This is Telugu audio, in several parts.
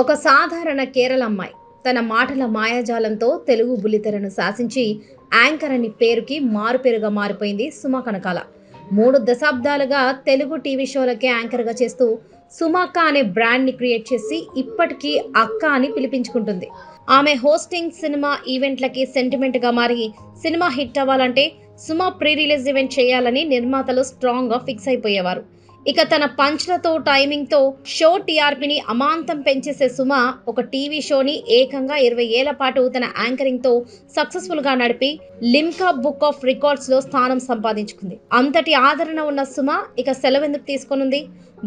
ఒక సాధారణ కేరళ అమ్మాయి. తన మాటల మాయాజాలంతో తెలుగు బుల్లితెరను శాసించి యాంకర్ అని పేరుకి మారుపేరుగా మారిపోయింది సుమ కనకాల. మూడు దశాబ్దాలుగా తెలుగు టీవీ షోలకే యాంకర్గా చేస్తూ సుమాక్క అనే బ్రాండ్ని క్రియేట్ చేసి ఇప్పటికీ అక్క అని పిలిపించుకుంటుంది. ఆమె హోస్టింగ్ సినిమా ఈవెంట్లకి సెంటిమెంట్గా మారి సినిమా హిట్ అవ్వాలంటే సుమా ప్రీ రిలీజ్ ఈవెంట్ చేయాలని నిర్మాతలు స్ట్రాంగ్గా ఫిక్స్ అయిపోయేవారు. ఇక తన పంచ్లతో టైమింగ్తో షో టీఆర్పీని అమాంతం పెంచేసే సుమ ఒక టీవీ షోని ఏకంగా ఇరవై ఏళ్ళ పాటు తన యాంకరింగ్తో సక్సెస్ఫుల్గా నడిపి లిమ్కా బుక్ ఆఫ్ రికార్డ్స్లో స్థానం సంపాదించుకుంది. అంతటి ఆదరణ ఉన్న సుమ ఇక సెలవెందుకు తీసుకొనుంది?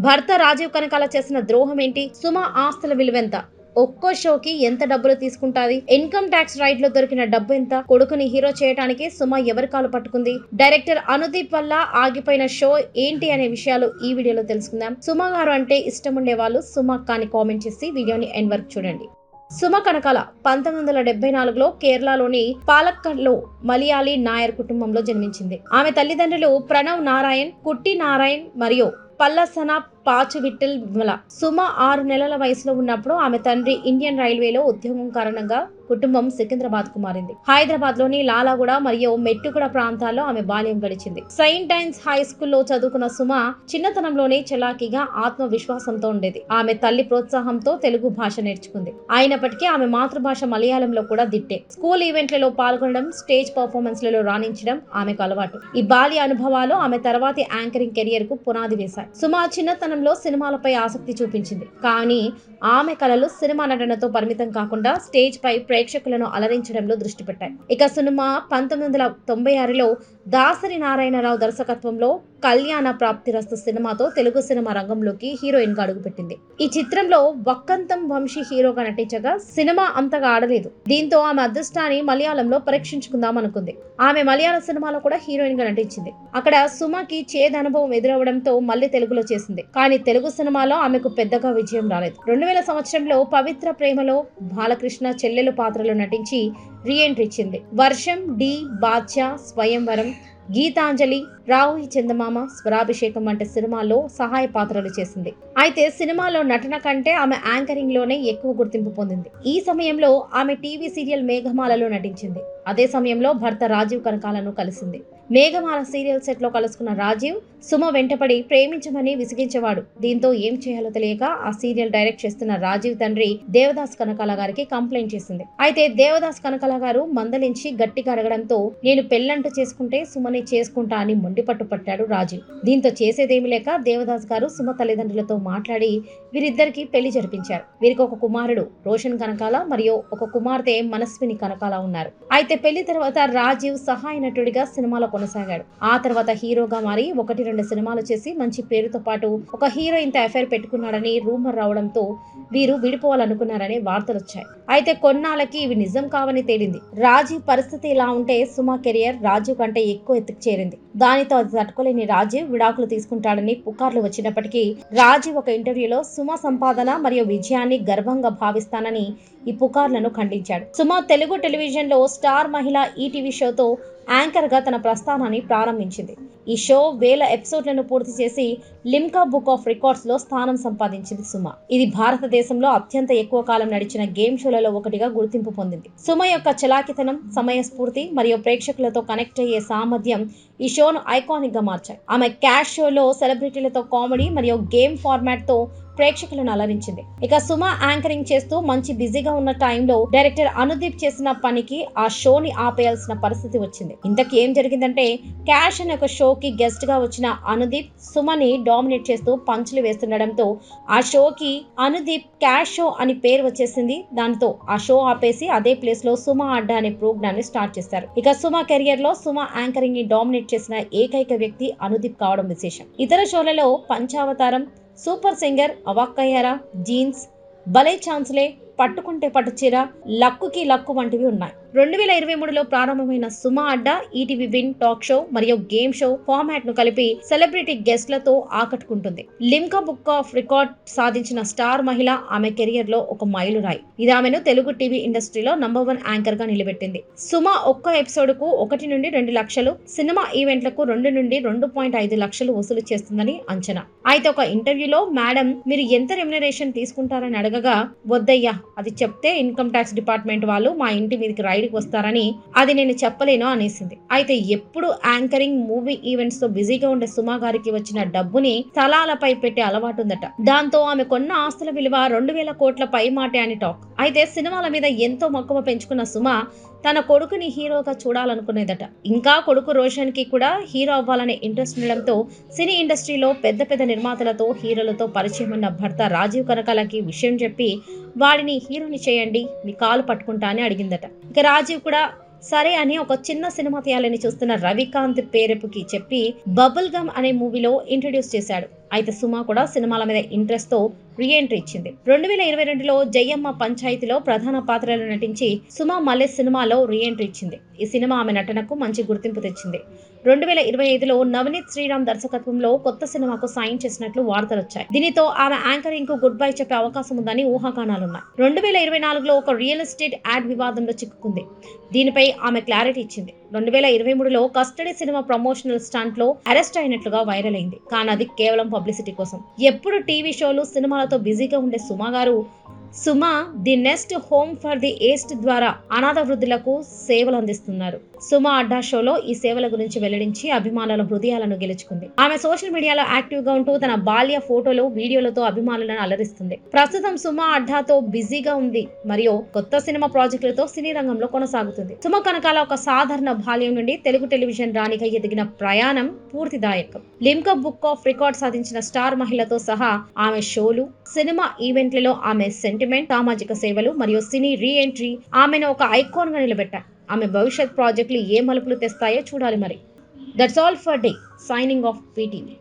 భర్త రాజీవ్ కనకాల చేసిన ద్రోహం ఏంటి సుమ ఆస్తుల విలువెంత? ఒక్కో షోకి ఎంత డబ్బులు తీసుకుంటాది? ఇన్కమ్ ట్యాక్స్ రైట్లో దొరికిన డబ్బు ఎంత? కొడుకుని హీరో చేయడానికి సుమ ఎవరి కాలు పట్టుకుంది? డైరెక్టర్ అనుదీప్ వల్ల ఆగిపోయిన షో ఏంటి అనే విషయాలు ఈ వీడియోలో తెలుసుకుందాం. సుమ గారు అంటే ఇష్టం ఉండే వాళ్ళు సుమ కాని కామెంట్ చేసి వీడియోని ఎండ్ వరకు చూడండి. సుమ కనకాల పంతొమ్మిది వందల డెబ్బై నాలుగులో కేరళలోని పాలక్కడ్లో మలయాళీ నాయర్ కుటుంబంలో జన్మించింది. ఆమె తల్లిదండ్రులు ప్రణవ్ నారాయణ్ కుట్టి నారాయణ్ మరియు పల్లసన పాచు విఠల్ విమల. సుమ ఆరు నెలల వయసులో ఉన్నప్పుడు ఆమె తండ్రి ఇండియన్ రైల్వేలో ఉద్యోగం కారణంగా కుటుంబం సికింద్రాబాద్కు మారింది. హైదరాబాద్లోని లాలాగూడ మరియు మెట్టుగూడ ప్రాంతాల్లో ఆమె బాల్యం గడిచింది. సెయింట్ ఐన్స్ హై స్కూల్లో చదువుకున్న సుమ చిన్నతనంలోనే చలాకీగా ఆత్మవిశ్వాసంతో ఉండేది. ఆమె తల్లి ప్రోత్సాహంతో తెలుగు భాష నేర్చుకుంది. అయినప్పటికీ ఆమె మాతృభాష మలయాళంలో కూడా దిట్టే. స్కూల్ ఈవెంట్లలో పాల్గొనడం స్టేజ్ పర్ఫార్మెన్స్లలో రాణించడం ఆమెకు అలవాటు. ఈ బాల్య అనుభవాలు ఆమె తర్వాతి యాంకరింగ్ కెరియర్కు పునాది వేశాయి. సుమ చిన్నతనంలో సినిమాలపై ఆసక్తి చూపించింది. కానీ ఆమె కళలు సినిమా నటనతో పరిమితం కాకుండా స్టేజ్ పై ప్రేక్షకులను అలరించడంలో దృష్టి పెట్టాయి. ఇక సినిమా పంతొమ్మిది వందల తొంభై ఆరులో దాసరి నారాయణరావు దర్శకత్వంలో కళ్యాణ ప్రాప్తిరస్తు సినిమాతో తెలుగు సినిమా రంగంలోకి హీరోయిన్గా అడుగుపెట్టింది. ఈ చిత్రంలో వక్కంతం వంశీ హీరోగా నటించగా సినిమా అంతగా ఆడలేదు. దీంతో ఆమె అదృష్టాన్ని మలయాళంలో పరీక్షించుకుందాం అనుకుంది. ఆమె మలయాళ సినిమాలో కూడా హీరోయిన్గా నటించింది. అక్కడ సుమకి చేదు అనుభవం ఎదురవడంతో మళ్ళీ తెలుగులో చేసింది. కానీ తెలుగు సినిమాలో ఆమెకు పెద్దగా విజయం రాలేదు. రెండు వేల సంవత్సరంలో పవిత్ర ప్రేమలో బాలకృష్ణ చెల్లెలు పాత్రలో నటించి రీఎంట్రీ ఇచ్చింది. వర్షం డి బాద్షా స్వయంవరం గీతాంజలి రాహుయి చందమామ స్వరాభిషేకం వంటి సినిమాల్లో సహాయ పాత్రలు చేసింది. అయితే సినిమాలో నటన కంటే ఆమె యాంకరింగ్లోనే ఎక్కువ గుర్తింపు పొందింది. ఈ సమయంలో ఆమె టీవీ సీరియల్ మేఘమాలలో నటించింది. అదే సమయంలో భర్త రాజీవ్ కనకాలను కలిసింది. మేఘమాల సీరియల్ సెట్లో కలుసుకున్న రాజీవ్ సుమ వెంటపడి ప్రేమించమని విసిగించేవాడు. దీంతో ఏం చేయాలో తెలియక ఆ సీరియల్ డైరెక్ట్ చేస్తున్న రాజీవ్ తండ్రి దేవదాస్ కనకాల గారికి కంప్లైంట్ చేసింది. అయితే దేవదాస్ కనకాల గారు మందలించి గట్టిగా అడగడంతో నేను పెళ్ళంటూ చేసుకుంటే సుమని చేసుకుంటా అని మొండిపట్టు పట్టాడు రాజీవ్. దీంతో చేసేదేమి లేక దేవదాస్ గారు సుమ తల్లిదండ్రులతో మాట్లాడి వీరిద్దరికి పెళ్ళి జరిపించారు. వీరికి ఒక కుమారుడు రోషన్ కనకాల మరియు ఒక కుమార్తె మనస్విని కనకాల ఉన్నారు. అయితే పెళ్ళి తర్వాత రాజీవ్ సహాయ నటుడిగా సినిమాలో కొనసాగాడు. ఆ తర్వాత హీరోగా మారి ఒకటి రెండు సినిమాలు చేసి మంచి పేరుతో పాటు ఒక హీరో ఇంత అఫైర్ పెట్టుకున్నాడని రూమర్ రావడంతో వీరు విడిపోవాలనుకున్నారనే వార్తలు వచ్చాయి. అయితే కొన్నాళ్ళకి ఇవి నిజం కావని తేలింది. రాజీవ్ పరిస్థితి ఇలా ఉంటే సుమా కెరియర్ రాజీవ్ కంటే ఎక్కువ ఎత్తుకు చేరింది. దానితో అది తట్టుకోలేని రాజీవ్ విడాకులు తీసుకుంటాడని పుకార్లు వచ్చినప్పటికీ రాజీవ్ ఒక ఇంటర్వ్యూలో సుమ సంపాదన మరియు విజయాన్ని గర్వంగా భావిస్తానని ఈ పుకార్లను ఖండించాడు. సుమ తెలుగు టెలివిజన్లో స్టార్ మహిళ ఈటీవీ షోతో యాంకర్గా తన ప్రస్థానాన్ని ప్రారంభించింది. ఈ షో వేల ఎపిసోడ్లను పూర్తి చేసి లిమ్కా బుక్ ఆఫ్ రికార్డ్స్లో స్థానం సంపాదించింది సుమ. ఇది భారతదేశంలో అత్యంత ఎక్కువ కాలం నడిచిన గేమ్ షోలలో ఒకటిగా గుర్తింపు పొందింది. సుమ యొక్క చలాకితనం సమయస్ఫూర్తి మరియు ప్రేక్షకులతో కనెక్ట్ అయ్యే సామర్థ్యం ఈ షోను ఐకానిక్గా మార్చాయి. ఆమె క్యాష్ షోలో సెలబ్రిటీలతో కామెడీ మరియు గేమ్ ఫార్మాట్తో ప్రేక్షకులను అలరించింది. ఇక సుమ యాంకరింగ్ చేస్తూ మంచి బిజీగా ఉన్న టైంలో డైరెక్టర్ అనుదీప్ చేసిన పనికి ఆ షోని ఆపేయాల్సిన పరిస్థితి వచ్చింది. ఇంతకీ ఏం జరిగిందంటే క్యాష్ అనే ఒక షోకి గెస్ట్గా వచ్చిన అనుదీప్ సుమని డామినేట్ చేస్తూ పంచులు వేస్తుండడంతో ఆ షోకి అనుదీప్ క్యాష్ షో అని పేరు వచ్చేసింది. దాంతో ఆ షో ఆపేసి అదే ప్లేస్లో సుమ అడ్డా అనే ప్రోగ్రామ్ని స్టార్ట్ చేస్తారు ఇక సుమ కెరియర్లో సుమ యాంకరింగ్ని డామినేట్ చేసిన ఏకైక వ్యక్తి అనుదీప్ కావడం విశేషం. ఇతర షోలలో Panchavataram super singer Avakkayyara jeans భలే ఛాన్స్లే పట్టుకుంటే పట్టు చీర లక్కుకి లక్కు వంటివి ఉన్నాయి. రెండు వేల ఇరవై మూడులో ప్రారంభమైన Suma Adda ETV win talk show మరియు గేమ్ షో ఫార్మాట్ను కలిపి సెలబ్రిటీ గెస్ట్లతో ఆకట్టుకుంటుంది. లిమ్కా బుక్ ఆఫ్ రికార్డ్ సాధించిన స్టార్ మహిళ ఆమె కెరియర్లో ఒక మైలురాయి. ఇది ఆమెను తెలుగు టీవీ ఇండస్ట్రీలో నంబర్ వన్ యాంకర్గా నిలబెట్టింది. సుమా ఒక్క ఎపిసోడ్కు ఒకటి నుండి రెండు లక్షలు సినిమా ఈవెంట్లకు రెండు నుండి రెండు పాయింట్ ఐదు లక్షలు వసూలు చేస్తుందని అంచనా. అయితే ఒక ఇంటర్వ్యూలో మేడం మీరు ఎంత రెమ్యునరేషన్ తీసుకుంటారని అడగగా వద్దయ్యా అది చెప్తే ఇన్కమ్ ట్యాక్స్ డిపార్ట్మెంట్ వాళ్ళు మా ఇంటి మీదకి రైడ్కి వస్తారని అది నేను చెప్పలేను అనేసింది. అయితే ఎప్పుడు యాంకరింగ్ మూవీ ఈవెంట్స్తో బిజీగా ఉండే సుమా గారికి వచ్చిన డబ్బుని స్థలాలపై పెట్టే అలవాటు ఉందట దాంతో ఆమె కొన్న ఆస్తుల విలువ రెండు వేల కోట్ల పై మాటే అని టాక్. అయితే సినిమాల మీద ఎంతో మక్కువ పెంచుకున్న సుమ తన కొడుకుని హీరోగా చూడాలనుకునేదట. ఇంకా కొడుకు రోషన్కి కూడా హీరో అవ్వాలనే ఇంట్రెస్ట్ ఉండడంతో సినీ ఇండస్ట్రీలో పెద్ద పెద్ద నిర్మాతలతో హీరోలతో పరిచయం ఉన్న భర్త రాజీవ్ కనకాలకి విషయం చెప్పి వాడిని హీరోని చేయండి మీ కాలు పట్టుకుంటా అని అడిగిందట. ఇక రాజీవ్ కూడా సరే అని ఒక చిన్న సినిమా తీయాలని చూస్తున్న రవికాంత్ పేరెపుకి చెప్పి బబుల్ గమ్ అనే మూవీలో ఇంట్రడ్యూస్ చేశాడు. అయితే సుమా కూడా సినిమాల మీద ఇంట్రెస్ట్తో రీఎంట్రీ ఇచ్చింది. రెండు వేల ఇరవై రెండులో జయమ్మ పంచాయతీలో ప్రధాన పాత్రలో నటించి సుమా మళ్ళీ సినిమాలో రీఎంట్రీ ఇచ్చింది. ఈ సినిమా ఆమె నటనకు మంచి గుర్తింపు తెచ్చింది. రెండు వేల ఇరవై ఐదులో నవనీత్ శ్రీరామ్ దర్శకత్వంలో కొత్త సినిమాకు సాయం చేసినట్లు వార్తలు వచ్చాయి. దీనితో ఆమె యాంకరింగ్కు గుడ్ బై చెప్పే అవకాశం ఉందని ఊహాగానాలున్నాయి రెండు వేల ఇరవై నాలుగులో ఒక రియల్ ఎస్టేట్ యాడ్ వివాదంలో చిక్కుకుంది. దీనిపై ఆమె క్లారిటీ ఇచ్చింది. రెండు వేల ఇరవై మూడులో కస్టడీ సినిమా ప్రమోషనల్ స్టాంట్లో అరెస్ట్ అయినట్లుగా వైరల్ అయింది. కానీ అది కేవలం పబ్లిసిటీ కోసం. ఎప్పుడు టీవీ షోలు సినిమాలతో బిజీగా ఉండే Suma garu Suma the nest home for the aged ద్వారా అనాథ వృద్ధులకు సేవలు అందిస్తున్నారు. సుమా అడ్డా షోలో ఈ సేవల గురించి వెల్లడించి అభిమానుల హృదయాలను గెలుచుకుంది. ఆమె సోషల్ మీడియాలో యాక్టివ్గా ఉంటూ తన బాల్య ఫోటోలు వీడియోలతో అభిమానులను అలరిస్తుంది. ప్రస్తుతం సుమా అడ్డాతో బిజీగా ఉంది. మరియు కొత్త సినిమా ప్రాజెక్టులతో సినీ రంగంలో కొనసాగుతుంది. సుమ కనకాల ఒక సాధారణ బాల్యం నుండి తెలుగు టెలివిజన్ రాణిగా ఎదిగిన ప్రయాణం పూర్తిదాయకం. లిమ్కా బుక్ ఆఫ్ రికార్డ్ సాధించిన స్టార్ మహిళతో సహా ఆమె షోలు సినిమా ఈవెంట్లలో ఆమె సెంటిమెంట్ సామాజిక సేవలు మరియు సినీ రీ ఎంట్రీ ఆమెను ఒక ఐకాన్గా నిలబెట్టాయి. ఆమె భవిష్యత్ ప్రాజెక్టులు ఏ మలుపులు తెస్తాయో చూడాలి మరి. That's all for day signing off PTV